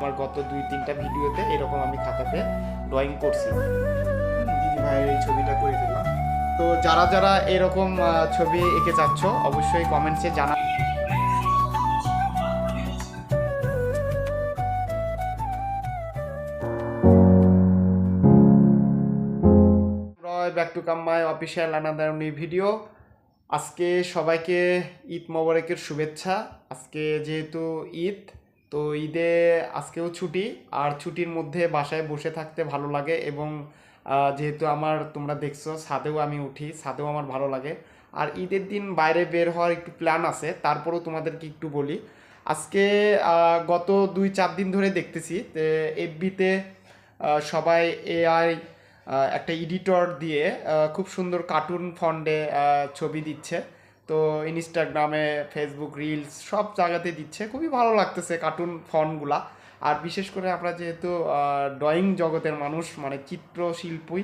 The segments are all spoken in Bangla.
আমার গত দুই, তিনটা ভিডিওতে এরকম আমি খাতাতে ড্রয়িং করছি। দিদি ভাইয়ের এই ছবিটা করে দিলাম তো যারা যারা এরকম ছবি এঁকে চাচ্ছ অবশ্যই কমেন্টসে জানা back to come my official another new video আজকে সবাইকে ঈদ মোবারকের শুভেচ্ছা। আজকে যেহেতু ঈদ তো ঈদে আজকেও ছুটি, আর ছুটির মধ্যে বাসায় বসে থাকতে ভালো লাগে এবং যেহেতু আমার তোমরা দেখছ, ছাদেও আমি উঠি, ছাদেও আমার ভালো লাগে। আর ঈদের দিন বাইরে বের হওয়ার একটু প্ল্যান আছে, তারপরেও তোমাদেরকে একটু বলি। আজকে গত দুই চার দিন ধরে দেখতেছি এফবিতে সবাই এআই একটা এডিটর দিয়ে খুব সুন্দর কার্টুন ফন্ডে ছবি দিচ্ছে। তো ইনস্টাগ্রামে ফেসবুক রিলস সব জায়গাতে দিচ্ছে। খুবই ভালো লাগতেছে কার্টুন ফন্টগুলা আর বিশেষ করে আমরা যেহেতু ড্রয়িং জগতের মানুষ মানে চিত্রশিল্পী,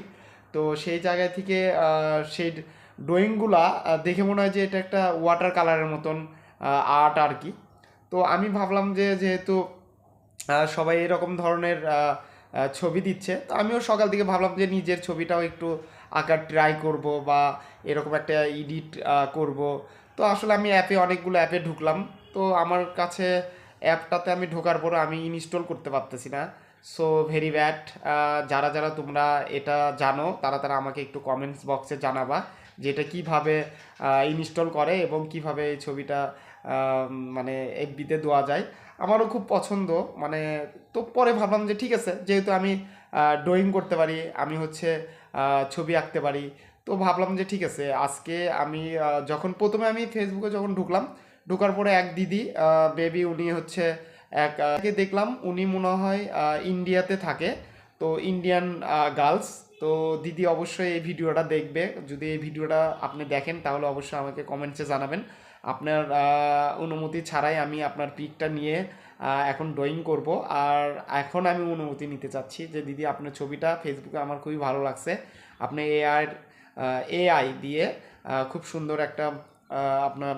তো সেই জায়গা থেকে সেই ড্রয়িংগুলা দেখে মনে হয় যে এটা একটা ওয়াটার কালারের মতন আর্ট আর কি। তো আমি ভাবলাম যে যেহেতু সবাই এরকম ধরনের ছবি দিচ্ছে, তো আমিও সকাল থেকে ভাবলাম যে নিজের ছবিটাও একটু আঁকার ট্রাই করব বা এরকম একটা এডিট করব। তো আসলে আমি অ্যাপে অনেকগুলো অ্যাপে ঢুকলাম। তো আমার কাছে অ্যাপটাতে আমি ঢোকার পর আমি ইনস্টল করতে পারতেছি না। সো ভেরি ব্যাড যারা যারা তোমরা এটা জানো, তারা তারা আমাকে একটু কমেন্টস বক্সে জানাবা যে এটা কীভাবে ইনস্টল করে এবং কীভাবে এই ছবিটা মানে এফবিতে দেওয়া যায়। আমারও খুব পছন্দ। মানে তো পরে ভাবলাম যে ঠিক আছে, যেহেতু আমি ড্রয়িং করতে পারি, আমি হচ্ছে ছবি আঁকতে পারি। তো ভাবলাম যে ঠিক আছে, আজকে আমি যখন প্রথমে আমি ফেসবুকে যখন ঢুকলাম, ঢুকার পরে এক দিদি বেবি উনি হচ্ছে এক দেখলাম উনি মনে হয় ইন্ডিয়াতে থাকে। তো ইন্ডিয়ান গার্লস তো দিদি অবশ্যই এই ভিডিওটা দেখবে। যদি এই ভিডিওটা আপনি দেখেন, তাহলে অবশ্যই আমাকে কমেন্টসে জানাবেন। আপনার অনুমতি ছাড়াই আমি আপনার পিকটা নিয়ে এখন ড্রয়িং করব। আর এখন আমি অনুমতি নিতে চাচ্ছি যে, দিদি, আপনার ছবিটা ফেসবুকে আমার খুবই ভালো লাগছে। আপনি এআই এআই দিয়ে খুব সুন্দর একটা আপনার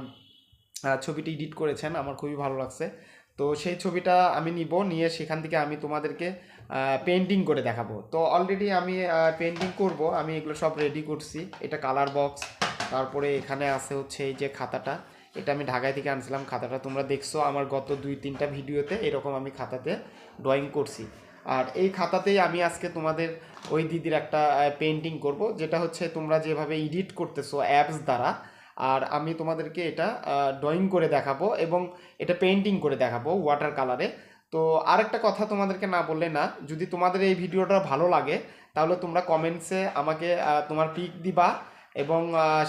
ছবিটি এডিট করেছেন। আমার খুবই ভালো লাগছে। তো সেই ছবিটা আমি নিব। নিয়ে সেখান থেকে আমি তোমাদেরকে পেন্টিং করে দেখাবো। তো অলরেডি আমি পেন্টিং করব, আমি এগুলো সব রেডি করছি। এটা কালার বক্স তারপরে এখানে আছে হচ্ছে এই যে খাতাটা। এটা আমি ঢাকায় থেকে আনছিলাম, খাতাটা তোমরা দেখছ আমার গত দুই, তিনটা ভিডিওতে, এরকম আমি খাতাতে ড্রয়িং করছি। আর এই খাতাতেই আমি আজকে তোমাদের ওই দিদির একটা পেন্টিং করব, যেটা হচ্ছে তোমরা যেভাবে এডিট করতেছো অ্যাপস দ্বারা, আর আমি তোমাদেরকে এটা ড্রয়িং করে দেখাবো এবং এটা পেন্টিং করে দেখাবো ওয়াটার কালারে তো আরেকটা কথা তোমাদেরকে না বললে না, যদি তোমাদের এই ভিডিওটা ভালো লাগে, তাহলে তোমরা কমেন্টসে আমাকে তোমার পিক দিবা এবং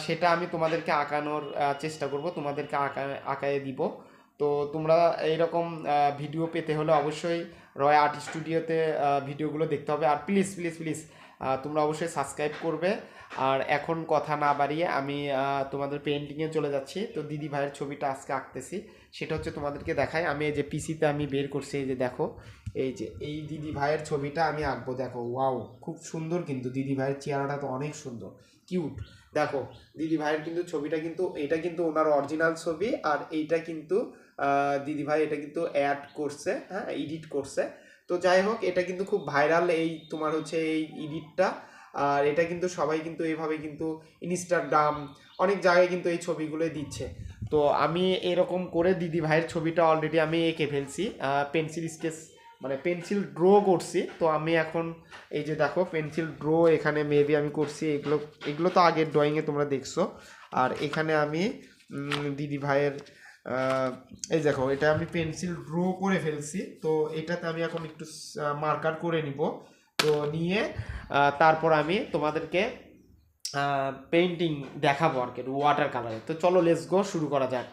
সেটা আমি তোমাদেরকে আঁকানোর চেষ্টা করব, তোমাদেরকে আঁকা, আঁকায় দিব। তো তোমরা এইরকম ভিডিও পেতে হলে অবশ্যই রয় আর্ট স্টুডিওতে ভিডিওগুলো দেখতে হবে। আর প্লিজ প্লিজ প্লিজ তোমরা অবশ্যই সাবস্ক্রাইব করবে। আর এখন কথা না বাড়িয়ে আমি তোমাদের পেন্টিংয়ে চলে যাচ্ছি। তো দিদি ভাইয়ের ছবিটা আজকে আঁকতেছি। সেটা হচ্ছে তোমাদেরকে দেখাই। আমি এই যে পিসিতে আমি বের করছি, এই যে দেখো, এই যে, এই দিদি ভাইয়ের ছবিটা আমি আঁকবো। দেখো ওয়াও খুব সুন্দর কিন্তু দিদি ভাইয়ের চেহারাটা তো অনেক সুন্দর। কিউট দেখো, দিদি ভাইয়ের কিন্তু ছবিটা কিন্তু, এটা কিন্তু ওনার অরিজিনাল ছবি। আর এইটা কিন্তু দিদি ভাই এটা কিন্তু অ্যাড করছে হ্যাঁ এডিট করছে। তো যাই হোক, এটা কিন্তু খুব ভাইরাল এই তোমার হচ্ছে এই এডিটটা আর এটা কিন্তু সবাই কিন্তু এইভাবে কিন্তু ইনস্টাগ্রাম অনেক জায়গায় কিন্তু এই ছবিগুলো দিচ্ছে। তো আমি এরকম করে দিদি ভাইয়ের ছবিটা অলরেডি আমি এঁকে ফেলছি পেন্সিল স্কেচ মানে পেন্সিল ড্র করছি। তো আমি এখন এই যে দেখো পেন্সিল ড্র এখানে মেবি আমি করছি, এগুলো এগুলো তো আগের ড্রয়িংয়ে তোমরা দেখছ। আর এখানে আমি দিদি ভাইয়ের এই দেখো, এটা আমি পেন্সিল ড্র করে ফেলছি, তো এটাতে আমি এখন একটু মার্কার করে নিব। তো নিয়ে তারপর আমি তোমাদেরকে পেন্টিং দেখাবো আর কি ওয়াটার কালারে তো চলো লেস গো শুরু করা যাক।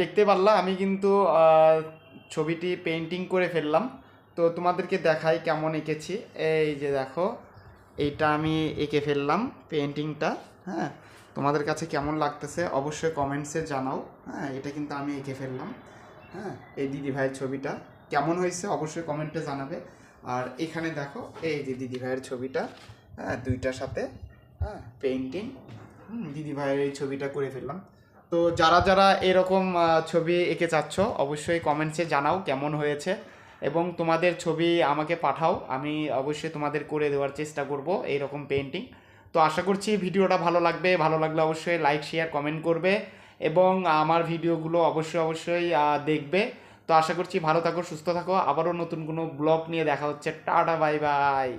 দেখতে পারলা, আমি কিন্তু ছবিটি পেন্টিং করে ফেললাম। তো তোমাদেরকে দেখাই কেমন এঁকেছি। এই যে দেখো, এইটা আমি এঁকে ফেললাম পেন্টিংটা হ্যাঁ? তোমাদের কাছে কেমন লাগতেছে অবশ্যই কমেন্টসে জানাও হ্যাঁ? এটা কিন্তু আমি এঁকে ফেললাম হ্যাঁ? এই দিদি ভাইয়ের ছবিটা কেমন হয়েছে অবশ্যই কমেন্টে জানাবে। আর এখানে দেখো, এই যে দিদি ভাইয়ের ছবিটা হ্যাঁ? দুইটার সাথে হ্যাঁ? পেন্টিং দিদি ভাইয়ের এই ছবিটা করে ফেললাম। তো যারা যারা এরকম ছবি এঁকে চাচ্ছ, অবশ্যই কমেন্টসে জানাও কেমন হয়েছে এবং তোমাদের ছবি আমাকে পাঠাও। আমি অবশ্যই তোমাদের করে দেওয়ার চেষ্টা করব এইরকম পেন্টিং তো আশা করছি ভিডিওটা ভালো লাগবে। ভালো লাগলে অবশ্যই লাইক শেয়ার কমেন্ট করবে এবং আমার ভিডিওগুলো অবশ্যই অবশ্যই দেখবে। তো আশা করছি ভালো থাকো, সুস্থ থাকো। আবারও নতুন কোনো ব্লগ নিয়ে দেখা হচ্ছে। Tata bye bye